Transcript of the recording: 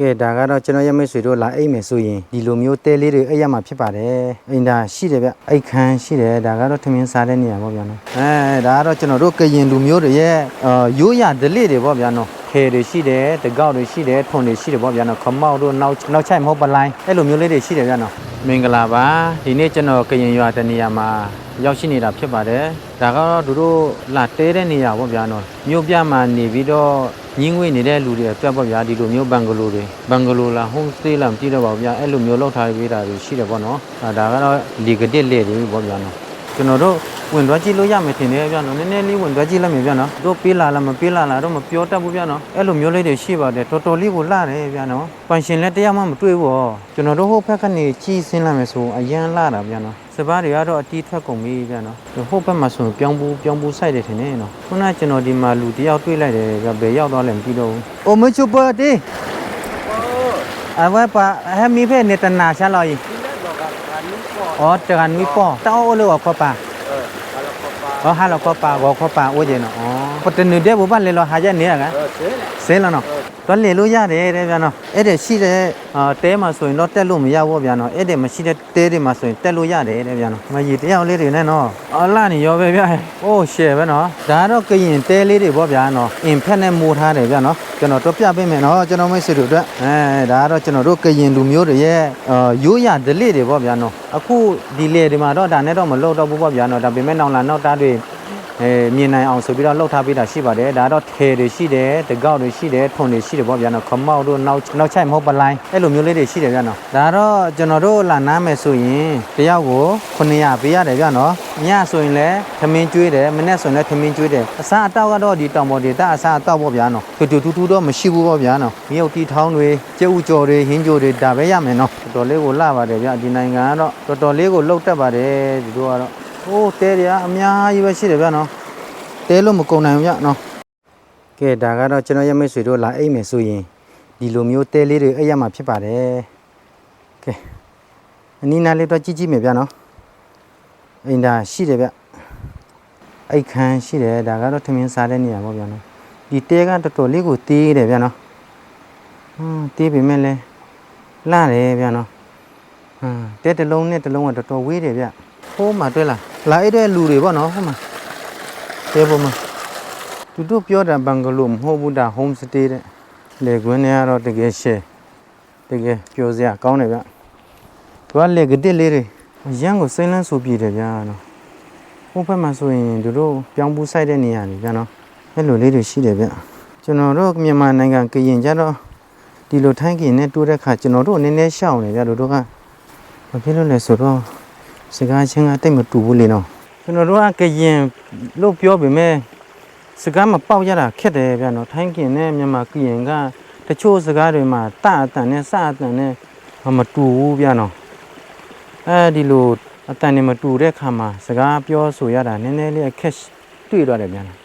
ကဲဒါကတော့ကျွန်တော်ရမိတ်ဆွေတို့လာအိတ်မယ်ဆိုရင်ဒီလိုမျိုးတဲလေးတွေအိတ်ရမှာဖြစ်ပါတယ်အိမ်ဒါရှိတယ်ဗျအိတ်ခမ်းရှိတယ်ဒါကတော့ထမင်းစားတဲ့နေရာပေါ့ဗျာနော်အဲဒါကတော့ကျွန်တော်တို့ကရင်လူမျိုးတွေရဲ့အာရိုးရဒလိတွေပေါ့ဗျာနော်ခဲတွေရှိတယ်တကောက်တွေရှိတယ်ထွန်တွေရှိတယ်ပေါ့ဗျာနော်ခမောက်တို့နောက်နောက်ချိုက်မဟုတ်ပလိုင်းအဲ့လိုမျိုးလေးတွေရှိတယ်ဗျာနော်မင်္ဂလာပါဒီနေ့ကျွန်တော်ကရင်ရွာတနေရာမှာ ရောက်ရှိနေတာဖြစ်ပါတယ်ဒါကတော့သူတို့လာတဲတဲ့နေရာပေါ့ဗျာနော်မြို့ပြမှာနေပြီးတော့ညင်းငွေနေတဲ့လူတွေအတွက်ပေါ့ဗျာဒီလိုမျိုးဘန်ဂလိုတွေဘန်ဂလိုလား home stay လားမသိတော့ပါဘူးဗျာအဲ့လိုမျိုးလောက်ထားပေးတာတွေရှိတယ်ပေါ့နော်အဲဒါကတော့လီဂဒစ်လေတွေပေါ့ဗျာနော်ကျွန်တော်တို့ ဝင်သွားကြည့်လို့ရမယ်ထင်တယ်ဗျာနော်နည်းနည်းလေးဝင်သွားကြည့်လိုက်မယ်ဗျာနော်တို့ပေးလာလားမပေးလာလားတော့မပြောတတ်ဘူးဗျာနော်အဲ့လိုမျိုးလေးတွေရှိပါတယ်တော်တော်လေးကိုလှတယ်ဗျာနော်ပန်ရှင်လည်းတရားမှမတွေ့ဘူးကျွန်တော်တို့ဟိုဘက်ကနေကြီးဆင်းလာမယ်ဆိုအရန်လှတာဗျာနော်စပားတွေကတော့အတီးထွက်ကုန်ပြီဗျာနော်ဟိုဘက်မှာဆိုပြောင်းဘူးပြောင်းဘူးစိုက်တယ်ထင်တယ်နော်ခုနကကျွန်တော်ဒီမှာလူတယောက်တွေ့လိုက်တယ်ဗျာဘယ်ရောက်သွားလဲမသိတော့ဘူးအိုမချူပါတီအဝပါဟမီဖဲနေတနာရှာလော် อ๋อห้าเราก็ปลาบอกข้อปลาอ้วนเย็นอ๋อ no. တော့လေလို့ရတယ်တဲ့ဗျာနော်အဲ့ဒါရှိတဲ့အာတဲမှာဆိုရင်တော့တက်လို့မရဘူးဗျာနော်အဲ့ဒါမရှိတဲ့တဲတွေမှာဆိုရင်တက်လို့ရတယ်တဲ့ဗျာနော်မကြီးတယောက်လေးတွေနဲ့နော်အော်လာနေရောပဲဗျာအိုးရှယ်ပဲနော်ဒါကတော့ကရင်တဲလေးတွေပေါ့ဗျာနော်အင်ဖက်နဲ့မိုးထားတယ်ဗျာနော်ကျွန်တော်တော့ပြပေးမယ်နော်ကျွန်တော်မိတ်ဆွေတို့အတွက်အဲဒါကတော့ကျွန်တော်တို့ကရင်လူမျိုးတွေရဲ့အာရိုးရဒလိတွေပေါ့ဗျာနော်အခုဒီလေတွေမှာတော့ဒါနဲ့တော့မလောက်တော့ဘူးပေါ့ဗျာနော်ဒါပေမဲ့နောက်လာနောက်တားတွေ အဲမြင်နိုင်အောင်ဆိုပြီးတော့လှုပ်ထားပေးတာရှိပါတယ်ဒါတော့ထေတွေရှိတယ်တကောက်တွေရှိတယ်ထွန်တွေရှိတယ်ပေါ့ဗျာနော်ခမောက်တို့နောက်နောက်ချိုက်မဟုတ်ပလိုင်းအဲ့လိုမျိုးလေးတွေရှိတယ်ဗျာနော်ဒါတော့ကျွန်တော်တို့လာနားမယ်ဆိုရင်တယောက်ကို900ပေးရတယ်ဗျာနော်ညဆိုရင်လည်းသမင်းကျွေးတယ်မနေ့ဆိုရင်လည်းသမင်းကျွေးတယ်အစားအသောက်ကတော့ဒီတောင်ပေါ်ဒေသအစားအသောက်ပေါ့ဗျာနော်တူတူတူတူတော့မရှိဘူးပေါ့ဗျာနော်မြုပ်တီထောင်းတွေကျဲဥကြော်တွေဟင်းကြိုတွေဒါပဲရမယ်နော်တော်တော်လေးကိုလှပါတယ်ဗျာဒီနိုင်ငံကတော့တော်တော်လေးကိုလှုပ်တတ်ပါတယ်ဒီတို့ကတော့ဟိုးတဲတွေကအများကြီးပဲရှိတယ်ဗျာနော် တဲလို့မကုန်နိုင်ဘူးညနော်ကဲဒါကတော့ကျွန်တော်ရမိတ်ဆွေတို့လာအိတ်မယ်ဆိုရင်ဒီလိုမျိုးတဲလေးတွေအိတ်ရမှာဖြစ်ပါတယ်ကဲအနီးနားလေးတော့ကြည့်ကြည့်မယ်ဗျနော်အိမ်ဒါရှိတယ်ဗျအိတ်ခမ်းရှိတယ်ဒါကတော့ထမင်းစားတဲ့နေရာပေါ့ဗျနော်ဒီတဲကတော်တော်လေးကိုတေးတယ်ဗျနော်ဟွန်းတေးပေမဲ့လဲလှတယ်ဗျနော်ဟမ်တဲတစ်လုံးနဲ့တစ်လုံးကတော်တော်ဝေးတယ်ဗျဟိုးမှာတွေ့လားလာအိတ်တဲ့လူတွေပေါ့နော်ဟိုးမှာ တဲပေါ်မှာသူတို့ပြောတာဘန်ဂလိုမဟုတ်ဘူးဒါ home stay တဲ့လေကွင်းထဲကတော့တကယ်ရှယ်တကယ်ပြောစရာကောင်းတယ်ဗျသူကလေကတစ်လေးတွေအရန်ကိုစိမ့်လန်းဆိုပြတယ်ဗျာနော်ဟိုဘက်မှာဆိုရင်သူတို့ပြောင်းပူးဆိုင်တဲ့နေရာတွေဗျာနော်အဲ့လိုလေးတွေရှိတယ်ဗျကျွန်တော်တို့မြန်မာနိုင်ငံကရင်ကြတော့ဒီလိုထိုင်းကရင်နဲ့တိုးတဲ့ခါကျွန်တော်တို့နည်းနည်းရှောင်နေဗျာတို့တို့ကဘာဖြစ်လို့လဲဆိုတော့စကားချင်းကတိတ်မတူဘူးလေနော် ကျွန်တော်တို့ကကရင်လို့ပြောပေမဲ့စကားမပေါက်ရတာခက်တယ်ဗျာနော်ထိုင်းကင်နဲ့မြန်မာကရင်ကတချို့စကားတွေမှာတအတန်နဲ့စအတန်နဲ့မတူဘူးဗျာနော်အဲဒီလိုအတန်နဲ့မတူတဲ့ခါမှာစကားပြောဆိုရတာနည်းနည်းလေးအခက်တွေ့တော့တယ်ဗျာနော်